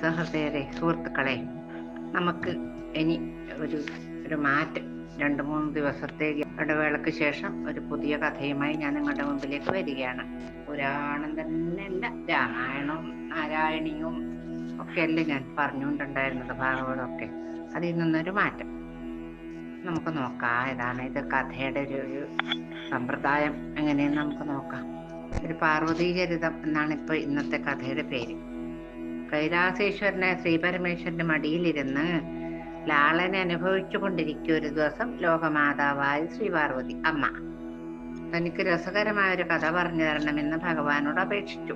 സഹൃദയരെ സുഹൃത്തുക്കളെ നമുക്ക് ഇനി ഒരു ഒരു മാറ്റം രണ്ട് മൂന്ന് ദിവസത്തേക്ക് ഇടവേളയ്ക്ക് ശേഷം ഒരു പുതിയ കഥയുമായി ഞാൻ നിങ്ങളുടെ മുമ്പിലേക്ക് വരികയാണ്. പുരാണം തന്നെ അല്ല രാമായണവും നാരായണീയവും ഒക്കെ അല്ലേ ഞാൻ പറഞ്ഞുകൊണ്ടുണ്ടായിരുന്നത് ഭാഗവതമൊക്കെ. അതിൽ നിന്നൊരു മാറ്റം. നമുക്ക് നോക്കാം ഏതാണ് ഇത് കഥയുടെ ഒരു ഒരു സമ്പ്രദായം. എങ്ങനെയെന്ന് നമുക്ക് നോക്കാം. ഒരു പാർവതീ ചരിതം എന്നാണ് ഇപ്പൊ ഇന്നത്തെ കഥയുടെ പേര്. കൈലാസേശ്വരനെ ശ്രീപരമേശ്വരന്റെ മടിയിലിരുന്ന് ലാളനെ അനുഭവിച്ചു കൊണ്ടിരിക്കുക ഒരു ദിവസം ലോകമാതാവായ ശ്രീ പാർവതി അമ്മ. തനിക്ക് രസകരമായ ഒരു കഥ പറഞ്ഞു തരണമെന്ന് ഭഗവാനോട് അപേക്ഷിച്ചു.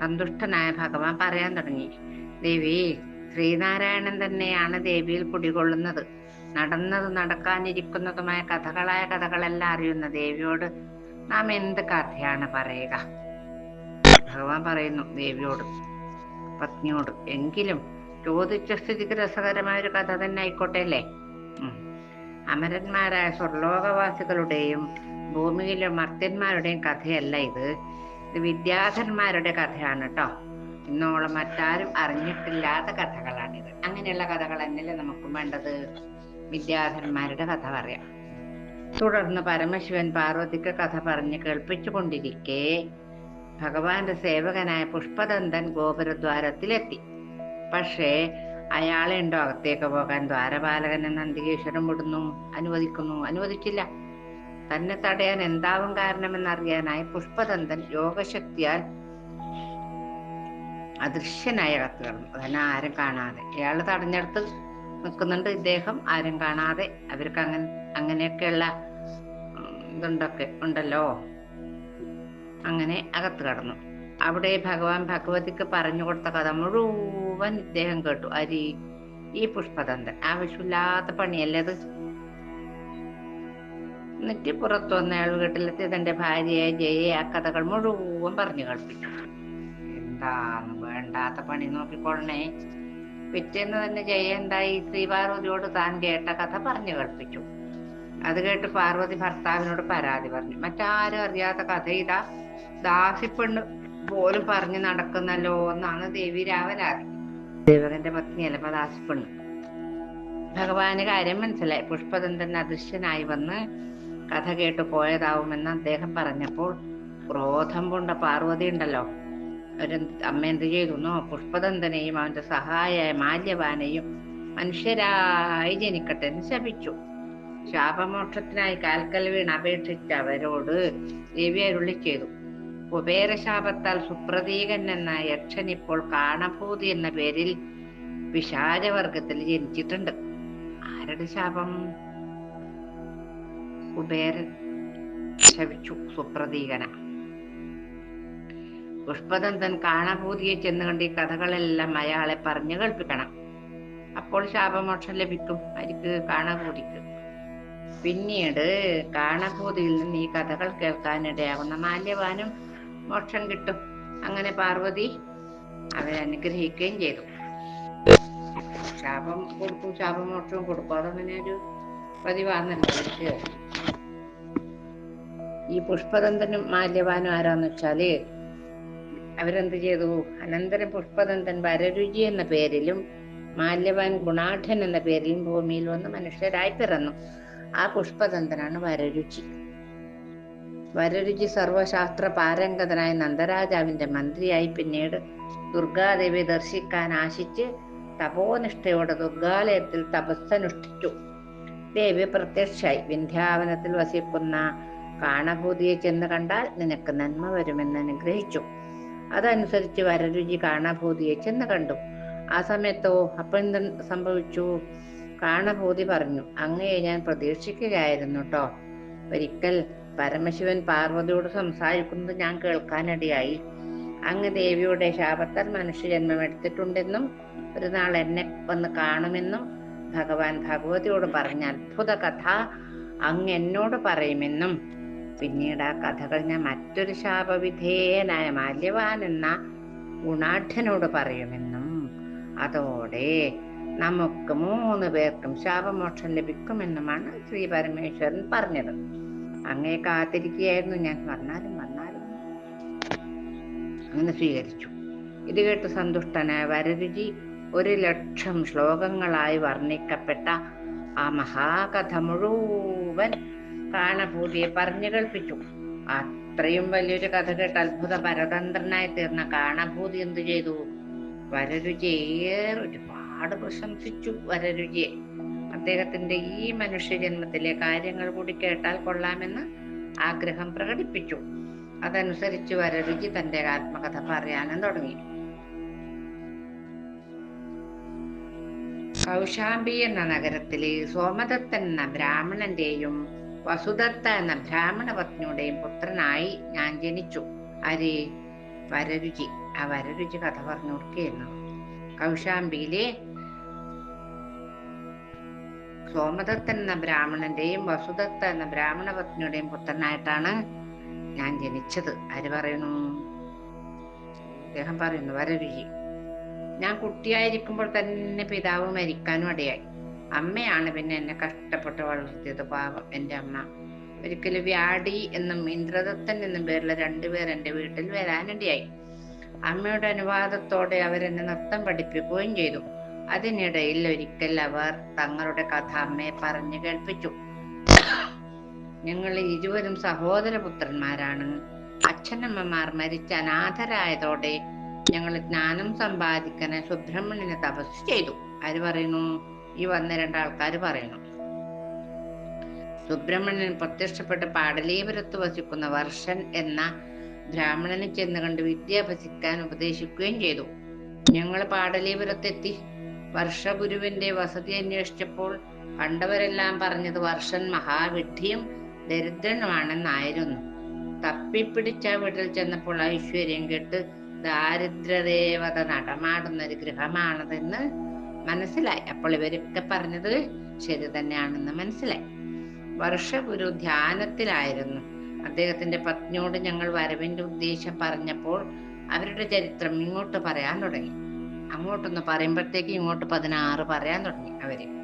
സന്തുഷ്ടനായ ഭഗവാൻ പറയാൻ തുടങ്ങി. ദേവി ശ്രീനാരായണൻ തന്നെയാണ് ദേവിയിൽ കുടികൊള്ളുന്നത്. നടന്നത് നടക്കാനിരിക്കുന്നതുമായ കഥകളായ കഥകളെല്ലാം അറിയുന്ന ദേവിയോട് നാം എന്ത് കഥയാണ് പറയുക? ഭഗവാൻ പറയുന്നു ദേവിയോട് പത്നിയോട്. എങ്കിലും ചോദിച്ച സ്ഥിതിക്ക് രസകരമായ ഒരു കഥ തന്നെ ആയിക്കോട്ടെ അല്ലേ? അമരന്മാരായ സ്വർലോകവാസികളുടെയും ഭൂമിയിലെ മർത്യന്മാരുടെയും കഥയല്ല ഇത്. ഇത് വിദ്യാധന്മാരുടെ കഥയാണ് കേട്ടോ ഇന്നോളം മറ്റാരും അറിഞ്ഞിട്ടില്ലാത്ത കഥകളാണിത്. അങ്ങനെയുള്ള കഥകൾ തന്നെയല്ലേ നമുക്ക് വേണ്ടത്? വിദ്യാധന്മാരുടെ കഥ പറയാം. തുടർന്ന് പരമശിവൻ പാർവതിക്ക് കഥ പറഞ്ഞ് കേൾപ്പിച്ചു കൊണ്ടിരിക്കെ ഭഗവാന്റെ സേവകനായ പുഷ്പദന്തൻ ഗോപുരദ്വാരത്തിലെത്തി. പക്ഷേ അയാളെ ഉണ്ടോ അകത്തേക്ക് പോകാൻ? ദ്വാരപാലകനെ നന്ദികേശ്വരം വിടുന്നു അനുവദിക്കുന്നു. അനുവദിച്ചില്ല. തന്നെ തടയാൻ എന്താവും കാരണമെന്നറിയാനായി പുഷ്പദന്തൻ യോഗശക്തിയാൽ അദൃശ്യനായ അകത്ത് കിടന്നു. അതന്നെ ആരും കാണാതെ. ഇയാൾ തടഞ്ഞെടുത്ത് നിൽക്കുന്നുണ്ട് ഇദ്ദേഹം. ആരും കാണാതെ. അവർക്ക് അങ്ങനെ അങ്ങനെയൊക്കെയുള്ള ഇതുണ്ടൊക്കെ ഉണ്ടല്ലോ. അങ്ങനെ അകത്ത് കടന്നു. അവിടെ ഭഗവാൻ ഭഗവതിക്ക് പറഞ്ഞു കൊടുത്ത കഥ മുഴുവൻ ഇദ്ദേഹം കേട്ടു. അരി ഈ പുഷ്പതന്ത്രൻ ആവശ്യമില്ലാത്ത പണിയല്ലേ അത്? എന്നിട്ട് പുറത്തു വന്ന അയാൾ വീട്ടിലെത്തി. തന്റെ ഭാര്യയെ ജയെ ആ കഥകൾ മുഴുവൻ പറഞ്ഞു കേൾപ്പിച്ചു. എന്താന്ന് വേണ്ടാത്ത പണി നോക്കിക്കൊള്ളണേ. പിറ്റേന്ന് തന്നെ ജയ എന്തായി ശ്രീപാർവതിയോട് താൻ കേട്ട കഥ പറഞ്ഞു കേൾപ്പിച്ചു. അത് കേട്ട് പാർവതി ഭർത്താവിനോട് പരാതി പറഞ്ഞു. മറ്റാരും അറിയാത്ത കഥ ഇതാ. ദാസിപ്പെണ്ണ് പോലും പറഞ്ഞു നടക്കുന്നല്ലോ എന്നാണ് ദേവി രാവലാതി ദേവകന്റെ പത്നിയല്ല ഇപ്പൊ ദാസിപ്പെണ്ണ്. ഭഗവാന് കാര്യം മനസ്സിലായി. പുഷ്പദന്തൻ അദൃശ്യനായി വന്ന് കഥ കേട്ട് പോയതാവുമെന്ന് അദ്ദേഹം പറഞ്ഞപ്പോൾ ക്രോധം കൊണ്ട പാർവതി ഉണ്ടല്ലോ. ഒരു അമ്മ എന്ത് ചെയ്തു പുഷ്പദന്തനെയും അവന്റെ സഹായ മാല്യവാനെയും മനുഷ്യരായി ജനിക്കട്ടെ എന്ന് ശപിച്ചു. ശാപമോക്ഷത്തിനായി കാൽക്കൽ വീണ് അപേക്ഷിച്ച അവരോട് ദേവി അരുളി ചെയ്തു. കുബേരശാപത്താൽ സുപ്രതീകൻ എന്ന യക്ഷൻ ഇപ്പോൾ കാണഭൂതി എന്ന പേരിൽ പിശാചവർഗത്തിൽ ജനിച്ചിട്ടുണ്ട്. ആരുടെ ശാപം? കുബേരൻ ശപിച്ചു സുപ്രതീകന. പുഷ്പദന്തൻ കാണഭൂതിയെ ചെന്ന് കണ്ട് ഈ കഥകളെല്ലാം അയാളെ പറഞ്ഞു കേൾപ്പിക്കണം. അപ്പോൾ ശാപമോക്ഷം ലഭിക്കും അരിക്ക് കാണഭൂതിക്ക് പിന്നീട് കാണഭൂതിയിൽ നിന്ന് ഈ കഥകൾ കേൾക്കാനിടയാകുന്ന മാല്യവാനും മോക്ഷം കിട്ടും. അങ്ങനെ പാർവതി അവരെ ചെയ്തു. ശാപം കൊടുക്കും ശാപമോക്ഷവും കൊടുക്കും അതങ്ങനെ ഒരു പതിവാന്നല്ലോ ഈ പുഷ്പദന്തനും മാല്യവാനും ആരാന്ന് വെച്ചാൽ അവരെന്ത് ചെയ്തു? അനന്തരം പുഷ്പദന്തൻ വരരുചി എന്ന പേരിലും മാല്യവാൻ ഗുണാഠൻ എന്ന പേരിലും ഭൂമിയിൽ വന്ന് മനുഷ്യരായി പിറന്നു. ആ പുഷ്പദന്തനാണ് വരരുചി. വരരുചി സർവശാസ്ത്ര പാരംഗതനായ നന്ദരാജാവിന്റെ മന്ത്രിയായി പിന്നീട് ദുർഗാദേവി ദർശിക്കാൻ ആശിച്ച് തപോനിഷ്ഠയോടെ ദുർഗാലയത്തിൽ തപസ്സനുഷ്ഠിച്ചു. ദേവി പ്രത്യക്ഷായി. വിന്ധ്യാവനത്തിൽ വസിക്കുന്ന കാണഭൂതിയെ ചെന്ന് കണ്ടാൽ നിനക്ക് നന്മ വരുമെന്ന് അനുഗ്രഹിച്ചു. അതനുസരിച്ച് വരരുചി കാണഭൂതിയെ ചെന്ന് കണ്ടു. ആ സമയത്തോ അപ്പം സംഭവിച്ചു? കാണഭൂതി പറഞ്ഞു അങ്ങയെ ഞാൻ പ്രതീക്ഷിക്കുകയായിരുന്നു കേട്ടോ ഒരിക്കൽ പരമശിവൻ പാർവതിയോട് സംസാരിക്കുന്നത് ഞാൻ കേൾക്കാനിടയായി. അങ്ങ് ദേവിയുടെ ശാപത്താൽ മനുഷ്യജന്മം എടുത്തിട്ടുണ്ടെന്നും ഒരു നാൾ എന്നെ വന്ന് കാണുമെന്നും ഭഗവാൻ ഭഗവതിയോട് പറഞ്ഞ അത്ഭുത കഥ അങ്ങ് എന്നോട് പറയുമെന്നും. പിന്നീട് ആ കഥകൾ ഞാൻ മറ്റൊരു ശാപവിധേയനായ മാല്യവാൻ എന്ന ഗുണാഠ്യനോട് പറയുമെന്നും. അതോടെ നമുക്ക് മൂന്ന് പേർക്കും ശാപമോക്ഷം ലഭിക്കുമെന്നുമാണ് ശ്രീ പരമേശ്വരൻ പറഞ്ഞത്. അങ്ങേ കാത്തിരിക്കുകയായിരുന്നു. ഞാൻ വന്നാലും വന്നാലും അങ്ങനെ സ്വീകരിച്ചു. ഇത് കേട്ട് സന്തുഷ്ടനായ വരരുചി ഒരു ലക്ഷം ശ്ലോകങ്ങളായി വർണിക്കപ്പെട്ട ആ മഹാകഥ മുഴുവൻ കാണഭൂതിയെ പറഞ്ഞു കേൾപ്പിച്ചു. അത്രയും വലിയൊരു കഥ കേട്ട് അത്ഭുത പരതന്ത്രനായി തീർന്ന കാണഭൂതി എന്തു ചെയ്തു? വരരുചിയെ ഒരുപാട് പ്രശംസിച്ചു വരരുചിയെ. അദ്ദേഹത്തിന്റെ ഈ മനുഷ്യജന്മത്തിലെ കാര്യങ്ങൾ കൂടി കേട്ടാൽ കൊള്ളാമെന്ന് ആഗ്രഹം പ്രകടിപ്പിച്ചു. അതനുസരിച്ച് വരരുചി തന്റെ ആത്മകഥ പറയാനും തുടങ്ങി. കൗശാംബി എന്ന നഗരത്തിലെ സോമദത്തൻ എന്ന ബ്രാഹ്മണന്റെയും വസുദത്ത എന്ന ബ്രാഹ്മണ പത്നിയുടെയും പുത്രനായി ഞാൻ ജനിച്ചു. ആര് വരരുചി. ആ വരരുചി കഥ പറഞ്ഞു കൊടുക്കുകയെന്നു കൗശാംബിയിലെ സോമദത്തൻ എന്ന ബ്രാഹ്മണന്റെയും വസുദത്ത എന്ന ബ്രാഹ്മണ പത്നിയുടെയും പുത്രനായിട്ടാണ് ഞാൻ ജനിച്ചത്. ആര് പറയുന്നു? അദ്ദേഹം പറയുന്നു വരരുചി ഞാൻ കുട്ടിയായിരിക്കുമ്പോൾ തന്നെ പിതാവ് മരിക്കാനും ഇടയായി. അമ്മയാണ് പിന്നെ എന്നെ കഷ്ടപ്പെട്ട് വളർത്തിയത് പാവം എന്റെ അമ്മ. ഒരിക്കലും വ്യാടി എന്നും ഇന്ദ്രദത്തൻ എന്നും പേരുള്ള രണ്ടുപേർ എന്റെ വീട്ടിൽ വരാനിടയായി. അമ്മയുടെ അനുവാദത്തോടെ അവരെന്നെ നൃത്തം പഠിപ്പിക്കുകയും ചെയ്തു. അതിനിടയിൽ ഒരിക്കൽ അവർ തങ്ങളുടെ കഥ അമ്മയെ പറഞ്ഞു കേൾപ്പിച്ചു. ഞങ്ങൾ ഇരുവരും സഹോദരപുത്രന്മാരാണ്. അച്ഛനമ്മമാർ മരിച്ച അനാഥരായതോടെ ഞങ്ങൾ ജ്ഞാനം സമ്പാദിക്കാൻ സുബ്രഹ്മണ്യനെ തപസ് ചെയ്തു. ആര് പറയുന്നു? ഈ വന്ന രണ്ടാൾക്കാർ പറയുന്നു. സുബ്രഹ്മണ്യൻ പ്രത്യക്ഷപ്പെട്ട് പാടലീപുരത്ത് വസിക്കുന്ന വർഷൻ എന്ന ബ്രാഹ്മണനെ ചെന്ന് കണ്ട് വിദ്യ അഭ്യസിക്കാൻ ഉപദേശിക്കുകയും ചെയ്തു. ഞങ്ങൾ പാടലീപുരത്തെത്തി. വർഷഗുരുവിന്റെ വസതി അന്വേഷിച്ചപ്പോൾ കണ്ടവരെല്ലാം പറഞ്ഞത് വർഷൻ മഹാവിഡ്ഢിയും ദരിദ്രനുമാണെന്നായിരുന്നു. തപ്പിപ്പിടിച്ച വീട്ടിൽ ചെന്നപ്പോൾ ഐശ്വര്യം കെട്ട് ദാരിദ്ര്യദേവത നടമാടുന്ന ഒരു ഗൃഹമാണതെന്ന് മനസ്സിലായി. അപ്പോൾ ഇവരൊക്കെ പറഞ്ഞത് ശരി തന്നെയാണെന്ന് മനസ്സിലായി. വർഷഗുരു ധ്യാനത്തിലായിരുന്നു. അദ്ദേഹത്തിന്റെ പത്നിയോട് ഞങ്ങൾ വരവിന്റെ ഉദ്ദേശം പറഞ്ഞപ്പോൾ അവരുടെ ചരിത്രം ഇങ്ങോട്ട് പറയാൻ തുടങ്ങി. അങ്ങോട്ടൊന്ന് പറയുമ്പോഴത്തേക്ക് ഇങ്ങോട്ട് പതിനാറ് പറയാൻ തുടങ്ങി അവർ.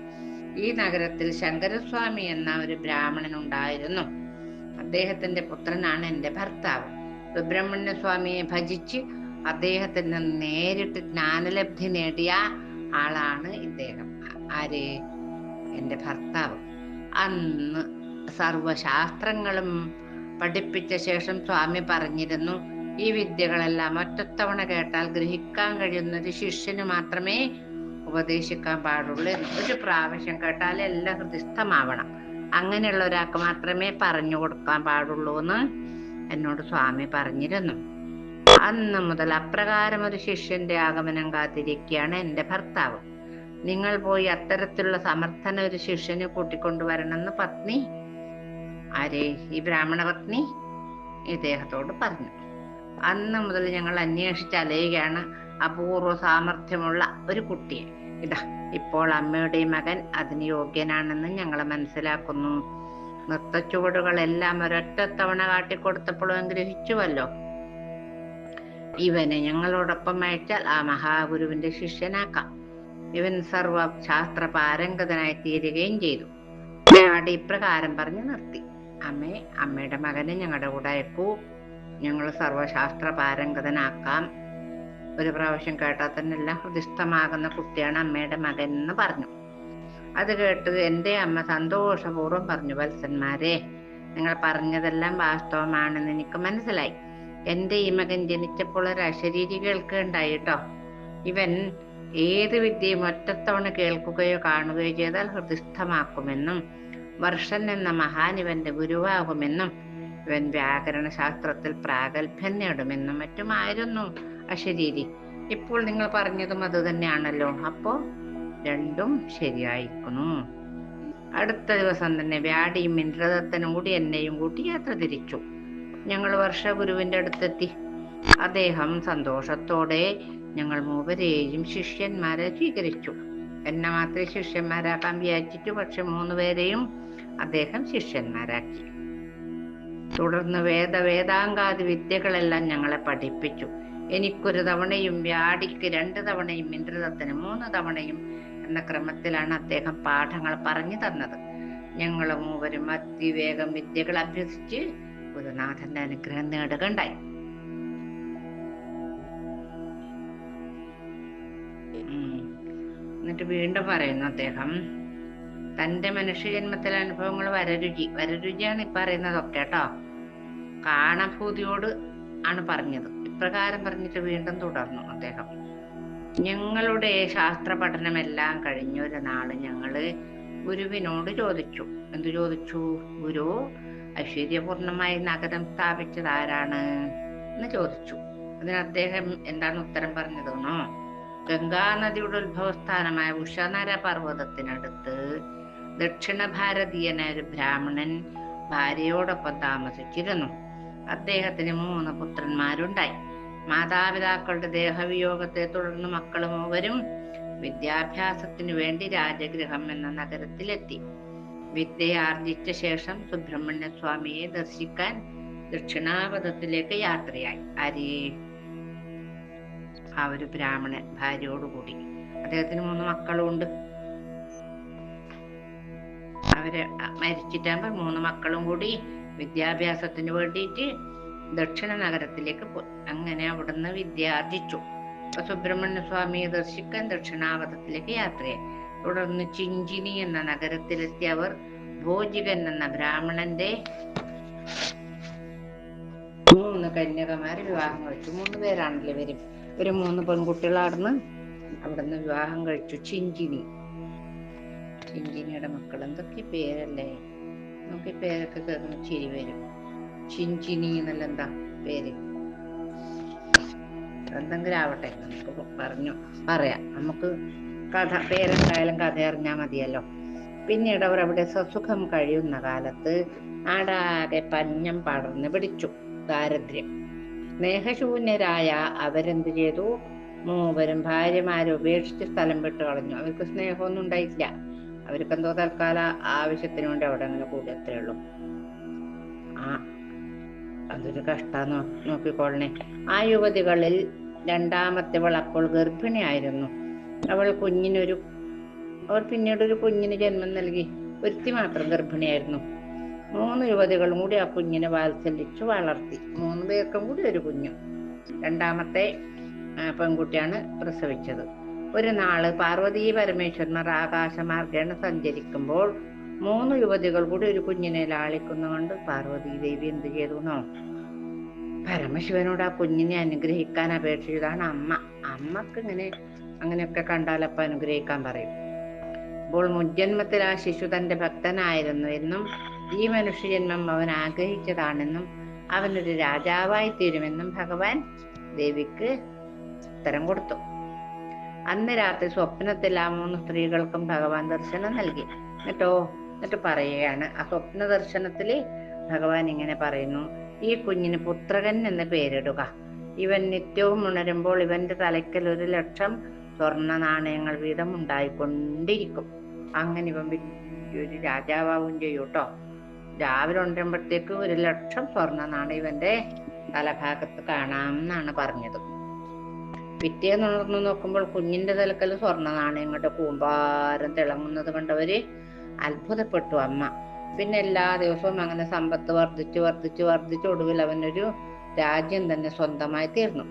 ഈ നഗരത്തിൽ ശങ്കരസ്വാമി എന്ന ഒരു ബ്രാഹ്മണൻ ഉണ്ടായിരുന്നു അദ്ദേഹത്തിന്റെ പുത്രനാണ് എന്റെ ഭർത്താവ്. സുബ്രഹ്മണ്യ സ്വാമിയെ ഭജിച്ച് അദ്ദേഹത്തിൽ നിന്ന് നേരിട്ട് ജ്ഞാനലബ്ധി നേടിയ ആളാണ് ഇദ്ദേഹം. ആര്? എന്റെ ഭർത്താവ്. അന്ന് സർവശാസ്ത്രങ്ങളും പഠിപ്പിച്ച ശേഷം സ്വാമി പറഞ്ഞിരുന്നു ഈ വിദ്യകളെല്ലാം ഒറ്റത്തവണ കേട്ടാൽ ഗ്രഹിക്കാൻ കഴിയുന്നത് ശിഷ്യന് മാത്രമേ ഉപദേശിക്കാൻ പാടുള്ളൂ. ഒരു പ്രാവശ്യം കേട്ടാൽ എല്ലാം ഹൃദയസ്ഥമാവണം അങ്ങനെയുള്ള ഒരാൾക്ക് മാത്രമേ പറഞ്ഞു കൊടുക്കാൻ പാടുള്ളൂ എന്ന് എന്നോട് സ്വാമി പറഞ്ഞിരുന്നു. അന്ന് മുതൽ അപ്രകാരം ഒരു ശിഷ്യന്റെ ആഗമനം കാത്തിരിക്കുകയാണ് എന്റെ ഭർത്താവ്. നിങ്ങൾ പോയി അത്തരത്തിലുള്ള സമർത്ഥന ഒരു ശിഷ്യനെ കൂട്ടിക്കൊണ്ടുവരണമെന്ന് പത്നി ആരേ? ഈ ബ്രാഹ്മണ പത്നി ഇദ്ദേഹത്തോട് പറഞ്ഞു. അന്ന് മുതൽ ഞങ്ങൾ അന്വേഷിച്ച് അലയുകയാണ് അപൂർവ സാമർഥ്യമുള്ള ഒരു കുട്ടിയെ. ഇതാ ഇപ്പോൾ അമ്മയുടെ മകൻ അതിന് യോഗ്യനാണെന്ന് ഞങ്ങൾ മനസ്സിലാക്കുന്നു. നൃത്തച്ചുവടുകളെല്ലാം തവണ കാട്ടിക്കൊടുത്തപ്പോഴും ഗ്രഹിച്ചുവല്ലോ ഇവനെ ഞങ്ങളോടൊപ്പം അയച്ചാൽ ആ മഹാഗുരുവിന്റെ ശിഷ്യനാക്കാം. ഇവൻ സർവ ശാസ്ത്ര പാരംഗതനായി തീരുകയും ചെയ്തു. അയാളുടെ ഇപ്രകാരം പറഞ്ഞു നിർത്തി. അമ്മേ അമ്മയുടെ മകനെ ഞങ്ങളുടെ കൂടെ അയക്കൂ. ഞങ്ങൾ സർവശാസ്ത്ര പാരംഗതനാക്കാം. ഒരു പ്രാവശ്യം കേട്ടാൽ തന്നെ എല്ലാം ഹൃദിസ്ഥമാകുന്ന കുട്ടിയാണ് അമ്മയുടെ മകൻ എന്ന് പറഞ്ഞു. അത് കേട്ട് എന്റെ അമ്മ സന്തോഷപൂർവം പറഞ്ഞു വത്സന്മാരെ നിങ്ങൾ പറഞ്ഞതെല്ലാം വാസ്തവമാണെന്ന് എനിക്ക് മനസ്സിലായി. എന്റെ ഈ മകൻ ജനിച്ചപ്പോൾ ഒരു അശരീരി കേൾക്കുകയുണ്ടായി കേട്ടോ ഇവൻ ഏത് വിദ്യയും ഒറ്റത്തവണ കേൾക്കുകയോ കാണുകയോ ചെയ്താൽ ഹൃദിസ്ഥമാക്കുമെന്നും വർഷൻ എന്ന മഹാൻ ഇവന്റെ ഗുരുവാകുമെന്നും ഇവൻ വ്യാകരണ ശാസ്ത്രത്തിൽ പ്രാഗൽഭ്യം നേടുമെന്നും മറ്റുമായിരുന്നു അശരീരി. ഇപ്പോൾ നിങ്ങൾ പറഞ്ഞതും അത് തന്നെയാണല്ലോ. അപ്പോ രണ്ടും ശരിയായിരിക്കുന്നു. അടുത്ത ദിവസം തന്നെ വ്യാടിയും ഇന്ദ്രദത്തനും കൂടി എന്നെയും കൂട്ടി യാത്ര തിരിച്ചു. ഞങ്ങൾ വർഷഗുരുവിന്റെ അടുത്തെത്തി. അദ്ദേഹം സന്തോഷത്തോടെ ഞങ്ങൾ മൂവരെയും ശിഷ്യന്മാരെ സ്വീകരിച്ചു. എന്നെ മാത്രമേ ശിഷ്യന്മാരാക്കാൻ വിചാരിച്ചിട്ടു പക്ഷെ മൂന്നുപേരെയും അദ്ദേഹം ശിഷ്യന്മാരാക്കി. തുടർന്ന് വേദ വേദാംഗാദി വിദ്യകളെല്ലാം ഞങ്ങളെ പഠിപ്പിച്ചു. എനിക്കൊരു തവണയും വ്യാടിക്ക് രണ്ട് തവണയും ഇന്ദ്രദത്തിന് മൂന്ന് തവണയും എന്ന ക്രമത്തിലാണ് അദ്ദേഹം പാഠങ്ങൾ പറഞ്ഞു തന്നത്. ഞങ്ങൾ മൂവരും അതിവേഗം വിദ്യകൾ അഭ്യസിച്ച് ഗുരുനാഥന്റെ അനുഗ്രഹം നേടുകയുണ്ടായി. എന്നിട്ട് വീണ്ടും പറയുന്നു അദ്ദേഹം തന്റെ മനുഷ്യജന്മത്തിലെ അനുഭവങ്ങൾ വരരുചി വരരുചിയാണ് ഈ പറയുന്നതൊക്കെ കേട്ടോ. കാണഭൂതിയോട് ആണ് പറഞ്ഞത്. ഇപ്രകാരം പറഞ്ഞിട്ട് വീണ്ടും തുടർന്നു അദ്ദേഹം. ഞങ്ങളുടെ ശാസ്ത്ര പഠനമെല്ലാം കഴിഞ്ഞൊരു നാൾ ഞങ്ങൾ ഗുരുവിനോട് ചോദിച്ചു. എന്തു ചോദിച്ചു? ഗുരു ഐശ്വര്യപൂർണമായി നഗരം സ്ഥാപിച്ചത് ആരാണ്? എന്ന് ചോദിച്ചു. അതിന് അദ്ദേഹം എന്താണ് ഉത്തരം പറഞ്ഞതെന്നോ? ഗംഗാനദിയുടെ ഉത്ഭവസ്ഥാനമായ ഉഷനര പർവതത്തിനടുത്ത് ദക്ഷിണ ഭാരതീയനായ ഒരു ബ്രാഹ്മണൻ ഭാര്യയോടൊപ്പം താമസിച്ചിരുന്നു. അദ്ദേഹത്തിന് മൂന്ന് പുത്രന്മാരുണ്ടായി. മാതാപിതാക്കളുടെ ദേഹവിയോഗത്തെ തുടർന്ന് മക്കൾ മൂവരും വിദ്യാഭ്യാസത്തിനു വേണ്ടി രാജഗൃഹം എന്ന നഗരത്തിലെത്തി. വിദ്യയാർജിച്ച ശേഷം സുബ്രഹ്മണ്യ സ്വാമിയെ ദർശിക്കാൻ ദക്ഷിണാപഥത്തിലേക്ക് യാത്രയായി. അരി ആ ഒരു ബ്രാഹ്മണൻ ഭാര്യയോടുകൂടി. അദ്ദേഹത്തിന് മൂന്ന് മക്കളും ഉണ്ട് അവർ മരിച്ചിട്ടാകുമ്പോ മൂന്ന് മക്കളും കൂടി വിദ്യാഭ്യാസത്തിന് വേണ്ടിയിട്ട് ദക്ഷിണ നഗരത്തിലേക്ക് പോയി. അങ്ങനെ അവിടുന്ന് വിദ്യ ആർജിച്ചു സുബ്രഹ്മണ്യ സ്വാമിയെ ദർശിക്കാൻ ദക്ഷിണാവതത്തിലേക്ക് യാത്രയായി. തുടർന്ന് ചിഞ്ചിനി എന്ന നഗരത്തിലെത്തിയ അവർ ഭോജികൻ എന്ന ബ്രാഹ്മണന്റെ മൂന്ന് കന്യകമാരെ വിവാഹം കഴിച്ചു. മൂന്ന് പേരാണല്ലോ ഇവർ. ഒരു മൂന്ന് പെൺകുട്ടികളാർന്ന് അവിടുന്ന് വിവാഹം കഴിച്ചു. ചിഞ്ചിനി. ചിഞ്ചിനിയുടെ മക്കൾ എന്തൊക്കെ പേരല്ലേ? നമുക്ക് പേരൊക്കെ കേൾക്കുമ്പോൾ ചിരി വരും. ചിഞ്ചിനി എന്നല്ല എന്താ പേര്? എന്തെങ്കിലും ആവട്ടെ നമുക്ക് പറഞ്ഞു പറയാം. നമുക്ക് കഥ പേരെന്തായാലും കഥ അറിഞ്ഞാൽ മതിയല്ലോ. പിന്നീട് അവർ അവിടെ സസുഖം കഴിയുന്ന കാലത്ത് നാടാകെ പഞ്ഞം പടർന്ന് പിടിച്ചു. ദാരിദ്ര്യം. സ്നേഹശൂന്യരായ അവരെന്ത് ചെയ്തു മൂവരും ഭാര്യമാരെ ഉപേക്ഷിച്ച് സ്ഥലം വിട്ട് കളഞ്ഞു. അവർക്ക് സ്നേഹമൊന്നും ഉണ്ടായില്ല അവർക്ക് എന്തോ തൽക്കാല ആവശ്യത്തിന് വേണ്ടി അവിടെ അങ്ങനെ കൂടി അത്രേ ഉള്ളൂ. ആ അതൊരു കഷ്ടാന്ന് നോക്കിക്കൊള്ളണേ ആ യുവതികളിൽ രണ്ടാമത്തെവൾ അപ്പോൾ ഗർഭിണിയായിരുന്നു. അവൾ കുഞ്ഞിനൊരു അവൾ പിന്നീട് ഒരു കുഞ്ഞിന് ജന്മം നൽകി. ഒരുത്തി മാത്രം ഗർഭിണിയായിരുന്നു. മൂന്ന് യുവതികളും കൂടി ആ കുഞ്ഞിനെ വാത്സല്യിച്ചു വളർത്തി. മൂന്ന് പേർക്കും കൂടി ഒരു കുഞ്ഞു. രണ്ടാമത്തെ പെൺകുട്ടിയാണ് പ്രസവിച്ചത്. ഒരു നാൾ പാർവതി പരമേശ്വരന്മാർ ആകാശമാർഗേണ സഞ്ചരിക്കുമ്പോൾ മൂന്ന് യുവതികൾ കൂടി ഒരു കുഞ്ഞിനെ ലാളിക്കുന്നുകൊണ്ട് പാർവതി ദേവി എന്ത് ചെയ്തു പരമശിവനോട് ആ കുഞ്ഞിനെ അനുഗ്രഹിക്കാൻ അപേക്ഷിച്ചതാണ് അമ്മ. അമ്മയ്ക്ക് ഇങ്ങനെ അങ്ങനെയൊക്കെ കണ്ടാലപ്പ അനുഗ്രഹിക്കാൻ പറയും. അപ്പോൾ മുജ്ജന്മത്തിൽ ആ ശിശു തന്റെ ഭക്തനായിരുന്നു എന്നും ഈ മനുഷ്യജന്മം അവൻ ആഗ്രഹിച്ചതാണെന്നും അവനൊരു രാജാവായി തീരുമെന്നും ഭഗവാൻ ദേവിക്ക് ഉത്തരം കൊടുത്തു. അന്ന് രാത്രി സ്വപ്നത്തിൽ ആ മൂന്ന് സ്ത്രീകൾക്കും ഭഗവാൻ ദർശനം നൽകി. എന്നിട്ടോ എന്നിട്ട് പറയുകയാണ്. ആ സ്വപ്ന ദർശനത്തിൽ ഭഗവാൻ ഇങ്ങനെ പറയുന്നു ഈ കുഞ്ഞിന് പുത്രകൻ എന്ന് പേരിടുക. ഇവൻ നിത്യവും ഉണരുമ്പോൾ ഇവന്റെ തലയ്ക്കൽ ഒരു ലക്ഷം സ്വർണ നാണയങ്ങൾ വീതം ഉണ്ടായിക്കൊണ്ടിരിക്കും. അങ്ങനെ ഇവൻ ഒരു രാജാവാവും ചെയ്യും കേട്ടോ. രാവിലെ ഉണരുമ്പോഴത്തേക്കും ഒരു ലക്ഷം സ്വർണ നാണയം ഇവന്റെ തലഭാഗത്ത് കാണാം എന്നാണ് പറഞ്ഞത്. പിറ്റേന്ന് ഉണർന്നു നോക്കുമ്പോൾ കുഞ്ഞിന്റെ തലക്കൽ സ്വർണ നാണയങ്ങളുടെ കൂമ്പാരം തിളങ്ങുന്നത് കണ്ടവര്. അത്ഭുതപ്പെട്ടു അമ്മ. പിന്നെ എല്ലാ ദിവസവും അങ്ങനെ സമ്പത്ത് വർദ്ധിച്ചു വർദ്ധിച്ചു വർദ്ധിച്ചു ഒടുവിൽ അവനൊരു രാജ്യം തന്നെ സ്വന്തമായി തീർന്നു.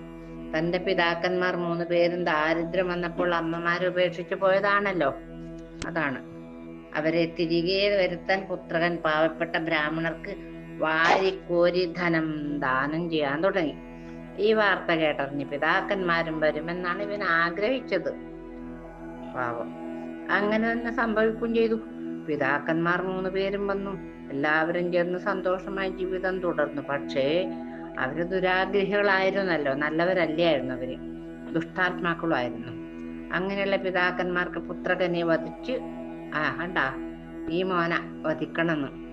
തന്റെ പിതാക്കന്മാർ മൂന്ന് പേരും ദാരിദ്ര്യം വന്നപ്പോൾ അമ്മമാരെ ഉപേക്ഷിച്ചു പോയതാണല്ലോ. അതാണ്. അവരെ തിരികെ വരുത്താൻ പുത്രകൻ പാവപ്പെട്ട ബ്രാഹ്മണർക്ക് വാരിക്കോരി ധനം ദാനം ചെയ്യാൻ തുടങ്ങി. ഈ വാർത്ത കേട്ടറിഞ്ഞ് പിതാക്കന്മാരും വരുമെന്നാണ് ഇവൻ ആഗ്രഹിച്ചത്. പാവം. അങ്ങനെ തന്നെ സംഭവിക്കും ചെയ്തു. പിതാക്കന്മാർ മൂന്ന് പേരും വന്നു. എല്ലാവരും ചേർന്ന് സന്തോഷമായി ജീവിതം തുടർന്നു. പക്ഷേ അവർ ദുരാഗ്രഹികളായിരുന്നല്ലോ. നല്ലവരല്ലായിരുന്നു അവർ. ദുഷ്ടാത്മാക്കളുമായിരുന്നു. അങ്ങനെയുള്ള പിതാക്കന്മാർക്ക് പുത്രകനെ വധിച്ച് ആ കണ്ടാ ഈ മോന വധിക്കണമെന്ന്.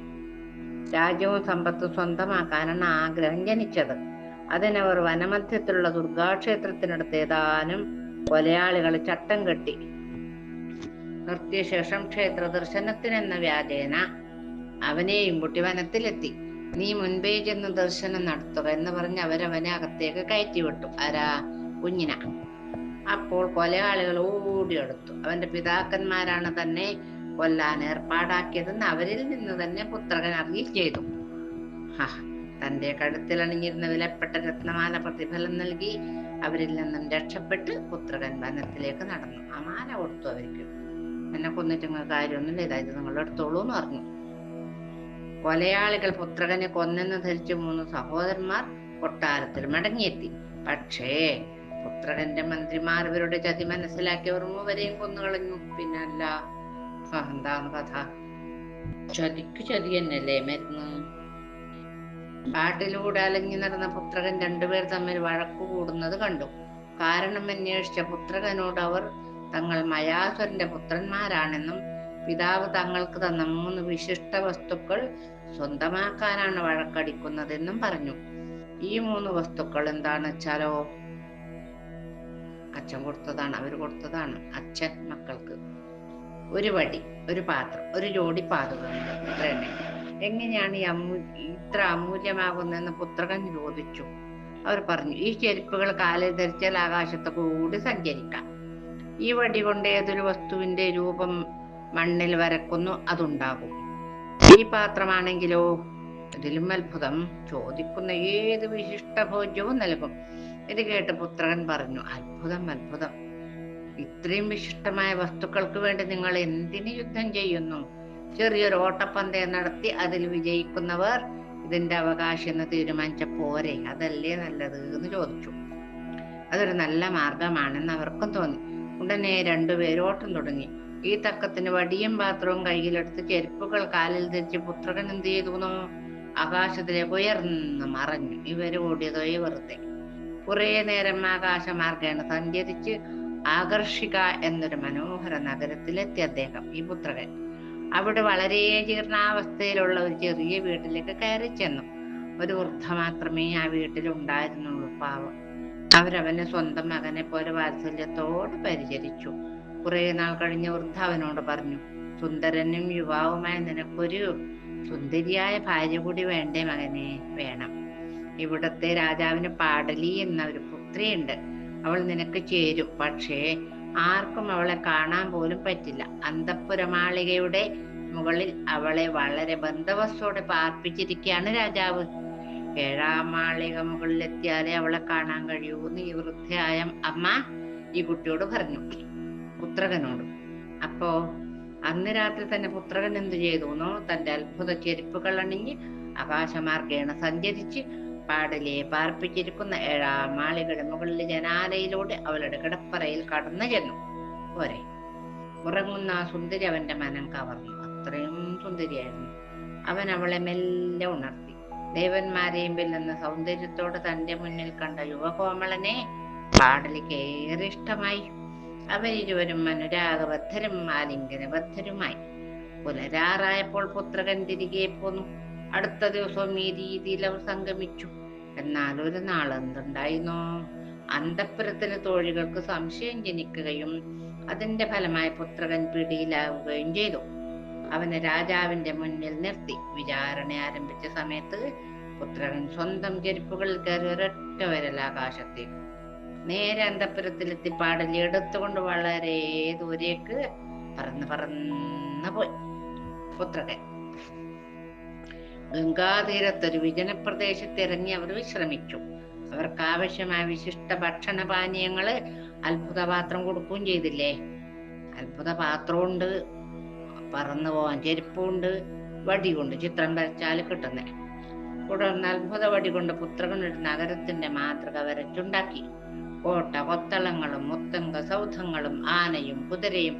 രാജ്യവും സമ്പത്തും സ്വന്തമാക്കാനാണ് ആഗ്രഹം ജനിച്ചത്. അതിനവർ വനമധ്യത്തിലുള്ള ദുർഗാക്ഷേത്രത്തിനടുത്ത് ഏതാനും കൊലയാളികൾ ചട്ടം കെട്ടി. നിർത്തിയ ശേഷം ക്ഷേത്ര ദർശനത്തിനെന്ന വ്യാജേന അവനെയും കുട്ടി വനത്തിലെത്തി. നീ മുൻപേ ചെന്ന് ദർശനം നടത്തുക എന്ന് പറഞ്ഞ് അവരവനെ അകത്തേക്ക് കയറ്റി വിട്ടു. ആരാ? കുഞ്ഞിന? അപ്പോൾ കൊലയാളികൾ ഓടിയെടുത്തു അവന്റെ പിതാക്കന്മാരാണ് തന്നെ കൊല്ലാൻ ഏർപ്പാടാക്കിയതെന്ന് അവരിൽ നിന്ന് തന്നെ പുത്രകൻ അറിയുകയും ചെയ്തു. തന്റെ കഴുത്തിൽ അണിഞ്ഞിരുന്ന വിലപ്പെട്ട രത്നമാല പ്രതിഫലം നൽകി അവരിൽ നിന്നും രക്ഷപ്പെട്ട് പുത്രകൻ വനത്തിലേക്ക് നടന്നു. ആ മാല കൊടുത്തു അവർക്ക്. എന്നെ കൊന്നിട്ട് നിങ്ങൾക്ക് കാര്യമൊന്നുമില്ല. ഇതായത് നിങ്ങളുടെ അടുത്തോളൂ എന്ന് പറഞ്ഞു. കൊലയാളികൾ പുത്രകനെ കൊന്നെന്ന് ധരിച്ച മൂന്ന് സഹോദരന്മാർ കൊട്ടാരത്തിൽ മടങ്ങിയെത്തി. പക്ഷേ പുത്രകന്റെ മന്ത്രിമാർ ഇവരുടെ ചതി മനസ്സിലാക്കിയവർ മൂവരെയും കൊന്നുകളഞ്ഞു. പിന്നല്ല എന്താന്ന് കഥ? ചതിക്ക് ചതി തന്നെയല്ലേ മരുന്ന്? കാട്ടിലൂടെ അലഞ്ഞു നടന്ന പുത്രകൻ രണ്ടുപേർ തമ്മിൽ വഴക്കു കൂടുന്നത് കണ്ടു. കാരണം അന്വേഷിച്ച പുത്രകനോട് അവർ തങ്ങൾ മയാസുരന്റെ പുത്രന്മാരാണെന്നും പിതാവ് തങ്ങൾക്ക് തന്ന മൂന്ന് വിശിഷ്ട വസ്തുക്കൾ സ്വന്തമാക്കാനാണ് വഴക്കടിക്കുന്നതെന്നും പറഞ്ഞു. ഈ മൂന്ന് വസ്തുക്കൾ എന്താണ് ചലോ അച്ഛൻ കൊടുത്തതാണ് അവർ കൊടുത്തതാണ്. അച്ഛൻ മക്കൾക്ക് ഒരു വടി ഒരു പാത്രം ഒരു ജോഡി പാതുകങ്ങൾ ഇത്ര എങ്ങനെയാണ് ഈ അമൂ ഇത്ര അമൂല്യമാകുന്നതെന്ന് പുത്രകൻ ചോദിച്ചു. അവർ പറഞ്ഞു ഈ ചെരുപ്പുകൾ കാലിൽ ധരിച്ചാൽ ആകാശത്ത് കൂടി സഞ്ചരിക്കാം. ഈ വടി കൊണ്ട് ഏതൊരു വസ്തുവിന്റെ രൂപം മണ്ണിൽ വരക്കുന്നു അതുണ്ടാകും. ഈ പാത്രമാണെങ്കിലോ? ഇതിലും അത്ഭുതം. ചോദിക്കുന്ന ഏത് വിശിഷ്ട ഭോജ്യവും നൽകും. ഇത് കേട്ട് പുത്രകൻ പറഞ്ഞു അത്ഭുതം അത്ഭുതം. ഇത്രയും വിശിഷ്ടമായ വസ്തുക്കൾക്ക് വേണ്ടി നിങ്ങൾ എന്തിന് യുദ്ധം ചെയ്യുന്നു? ചെറിയൊരു ഓട്ടപ്പന്തയം നടത്തി അതിൽ വിജയിക്കുന്നവർ ഇതിന്റെ അവകാശം എന്ന് തീരുമാനിച്ച പോരെ. അതല്ലേ നല്ലത് എന്ന് ചോദിച്ചു. അതൊരു നല്ല മാർഗമാണെന്ന് അവർക്കും തോന്നി. ഉടനെ രണ്ടുപേരും ഓട്ടം തുടങ്ങി. ഈ തക്കത്തിന് വടിയും പാത്രവും കയ്യിലെടുത്ത് ചെരുപ്പുകൾ കാലിൽ ധരിച്ച് പുത്രകൻ എന്ത് ചെയ്തു ആകാശത്തിലേക്ക് ഉയർന്ന് മറഞ്ഞു. ഇവർ ഓടിയതോ വെറുതെ. കുറെ നേരം ആകാശമാർഗേണ സഞ്ചരിച്ച് ആകർഷിക എന്നൊരു മനോഹര നഗരത്തിലെത്തി അദ്ദേഹം ഈ പുത്രകൻ അവിടെ വളരെ ജീർണാവസ്ഥയിലുള്ള ഒരു ചെറിയ വീട്ടിലേക്ക് കയറി ചെന്നു. ഒരു വൃദ്ധ മാത്രമേ ആ വീട്ടിൽ ഉണ്ടായിരുന്നുള്ളൂ പാവം. അവരവനെ സ്വന്തം മകനെ പോലെ വാത്സല്യത്തോട് പരിചരിച്ചു. കുറെ നാൾ കഴിഞ്ഞ വൃദ്ധ അവനോട് പറഞ്ഞു സുന്ദരനും യുവാവുമായ നിനക്കൊരു സുന്ദരിയായ ഭാര്യ കൂടി വേണ്ടേ മകനെ? വേണം. ഇവിടത്തെ രാജാവിന് പാടലി എന്ന ഒരു പുത്രിയുണ്ട്. അവൾ നിനക്ക് ചേരും. പക്ഷേ ആർക്കും അവളെ കാണാൻ പോലും പറ്റില്ല. അന്തപ്പുരമാളികയുടെ മുകളിൽ അവളെ വളരെ ബന്ധവസ്തോടെ പാർപ്പിച്ചിരിക്കുകയാണ് രാജാവ്. ഏഴാം മാളിക മുകളിലെത്തിയാലേ അവളെ കാണാൻ കഴിയൂ എന്ന് ഈ വൃദ്ധയായ അമ്മ ഈ കുട്ടിയോട് പറഞ്ഞു. പുത്രകനോട്. അപ്പോ അന്ന് രാത്രി തന്നെ പുത്രകൻ എന്ത് ചെയ്തു തന്റെ അത്ഭുത ചെരുപ്പുകൾ അണിഞ്ഞ് ആകാശമാർഗേണ സഞ്ചരിച്ച് പാടലിയെ പാർപ്പിച്ചിരിക്കുന്ന ഏഴാം മാളികയുടെ മുകളിലെ ജനാലയിലൂടെ അവളുടെ കിടപ്പറയിൽ കടന്നു ചെന്നു. പോരെ. ഉറങ്ങുന്ന സുന്ദരി അവന്റെ മനം കവർന്നു. അത്രയും സുന്ദരിയായിരുന്നു. അവൻ അവളെ മെല്ലെ ഉണർത്തി. ദേവന്മാരെയും വെല്ലുന്ന സൗന്ദര്യത്തോടെ തന്റെ മുന്നിൽ കണ്ട യുവകോമളനെ പാടലിക്ക് ഏറെ ഇഷ്ടമായി. അവരിരുവരും അനുരാഗബദ്ധരും ആലിംഗനബദ്ധരുമായി. പുലരാറായപ്പോൾ പുത്രകൻ തിരികെ പോന്നു. അടുത്ത ദിവസം ഈ രീതിയിൽ അവർ സംഗമിച്ചു. നാൾ എന്തുണ്ടായിരുന്നോ അന്തപ്പുരത്തിലെ തോഴികൾക്ക് സംശയം ജനിക്കുകയും അതിന്റെ ഫലമായി പുത്രകൻ പിടിയിലാവുകയും ചെയ്തു. അവനെ രാജാവിന്റെ മുന്നിൽ നിർത്തി. വിചാരണ ആരംഭിച്ച സമയത്ത് പുത്രകൻ സ്വന്തം ചെരുപ്പുകളിൽ കയറി ഒരൊറ്റ വരൽ ആകാശത്തേക്ക് നേരെ അന്തപ്പുരത്തിലെത്തി പാടലി എടുത്തുകൊണ്ട് വളരെ ദൂരേക്ക് പറന്ന് പറന്ന് പോയി. പുത്രകൻ ഗംഗാതീരത്തൊരു വിജനപ്രദേശത്ത് ഇറങ്ങി അവർ വിശ്രമിച്ചു. അവർക്ക് ആവശ്യമായ വിശിഷ്ട ഭക്ഷണ പാനീയങ്ങൾ അത്ഭുത പാത്രം കൊടുക്കുകയും ചെയ്തില്ലേ? അത്ഭുത പാത്രമുണ്ട് പറന്നു പോവാൻ ചെരുപ്പുണ്ട് വടി കൊണ്ട് ചിത്രം വരച്ചാൽ കിട്ടുന്നേ. തുടർന്ന് അത്ഭുത വടി കൊണ്ട് പുത്രകൻ ഒരു നഗരത്തിന്റെ മാതൃക വരച്ചുണ്ടാക്കി. കോട്ട കൊത്തളങ്ങളും മുത്തങ്ക സൗധങ്ങളും ആനയും കുതിരയും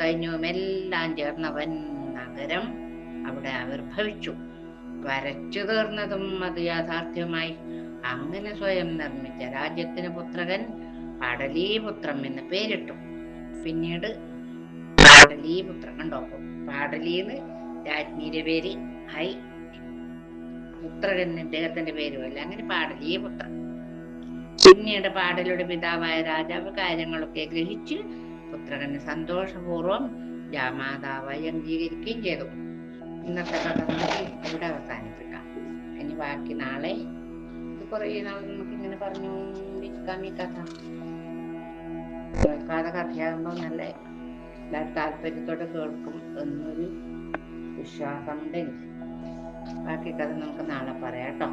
സൈന്യവും എല്ലാം ചേർന്ന വൻ നഗരം അവിടെ ആവിർഭവിച്ചു. വരച്ചു തീർന്നതും അത് യാഥാർത്ഥ്യമായി. അങ്ങനെ സ്വയം നിർമ്മിച്ച രാജ്യത്തിന് പുത്രകൻ പാടലീപുത്രം എന്ന് പേരിട്ടു. പിന്നീട് പാടലീപുത്രം കണ്ടോ? പാടലീന്ന് രാജ്ഞിയുടെ പേര് ഹൈ. പുത്രകൻ പേരും അല്ല അങ്ങനെ പാടലീപുത്രൻ പിന്നീട് പാടലിയുടെ പിതാവായ രാജാവ് കാര്യങ്ങളൊക്കെ ഗ്രഹിച്ച് പുത്രകന് സന്തോഷപൂർവം ജാമാതാവായി അംഗീകരിക്കുകയും ചെയ്തു. ഇന്നത്തെ കഥ നമുക്ക് ഇവിടെ അവസാനിപ്പിക്കാം. ഇനി ബാക്കി നാളെ കുറേ നാൾ നമുക്ക് ഇങ്ങനെ പറഞ്ഞു ഈ കഥ. കേൾക്കാതെ കഥയാകുമ്പോൾ നല്ല എല്ലാവരും താല്പര്യത്തോടെ കേൾക്കും എന്നൊരു വിശ്വാസമുണ്ട് എനിക്ക്. ബാക്കി കഥ നമുക്ക് നാളെ പറയാം കേട്ടോ.